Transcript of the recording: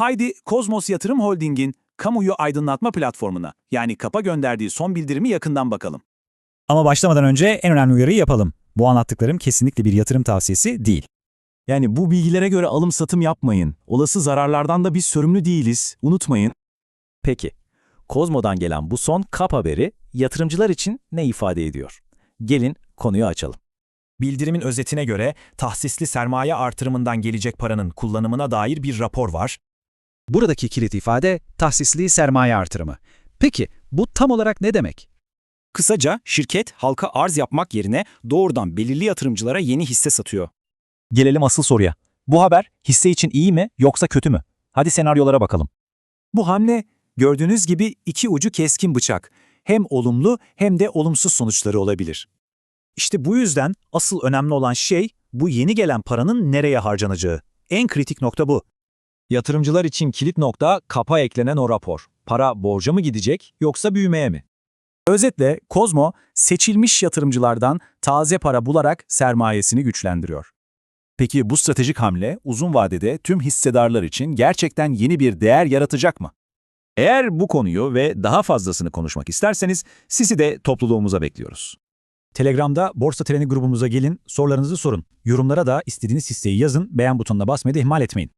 Haydi Kozmos Yatırım Holding'in kamuyu aydınlatma platformuna yani KAP'a gönderdiği son bildirimi yakından bakalım. Ama başlamadan önce en önemli uyarıyı yapalım. Bu anlattıklarım kesinlikle bir yatırım tavsiyesi değil. Yani bu bilgilere göre alım satım yapmayın. Olası zararlardan da biz sorumlu değiliz. Unutmayın. Peki, Kozmo'dan gelen bu son kap haberi yatırımcılar için ne ifade ediyor? Gelin konuyu açalım. Bildirimin özetine göre tahsisli sermaye artırımından gelecek paranın kullanımına dair bir rapor var. Buradaki kilit ifade tahsisli sermaye artırımı. Peki bu tam olarak ne demek? Kısaca şirket halka arz yapmak yerine doğrudan belirli yatırımcılara yeni hisse satıyor. Gelelim asıl soruya. Bu haber hisse için iyi mi yoksa kötü mü? Hadi senaryolara bakalım. Bu hamle gördüğünüz gibi iki ucu keskin bıçak. Hem olumlu hem de olumsuz sonuçları olabilir. İşte bu yüzden asıl önemli olan şey bu yeni gelen paranın nereye harcanacağı. En kritik nokta bu. Yatırımcılar için kilit nokta kapa eklenen o rapor. Para borca mı gidecek yoksa büyümeye mi? Özetle Kozmo seçilmiş yatırımcılardan taze para bularak sermayesini güçlendiriyor. Peki bu stratejik hamle uzun vadede tüm hissedarlar için gerçekten yeni bir değer yaratacak mı? Eğer bu konuyu ve daha fazlasını konuşmak isterseniz sizi de topluluğumuza bekliyoruz. Telegram'da Borsa Treni grubumuza gelin, sorularınızı sorun. Yorumlara da istediğiniz hisseyi yazın, beğen butonuna basmayı da ihmal etmeyin.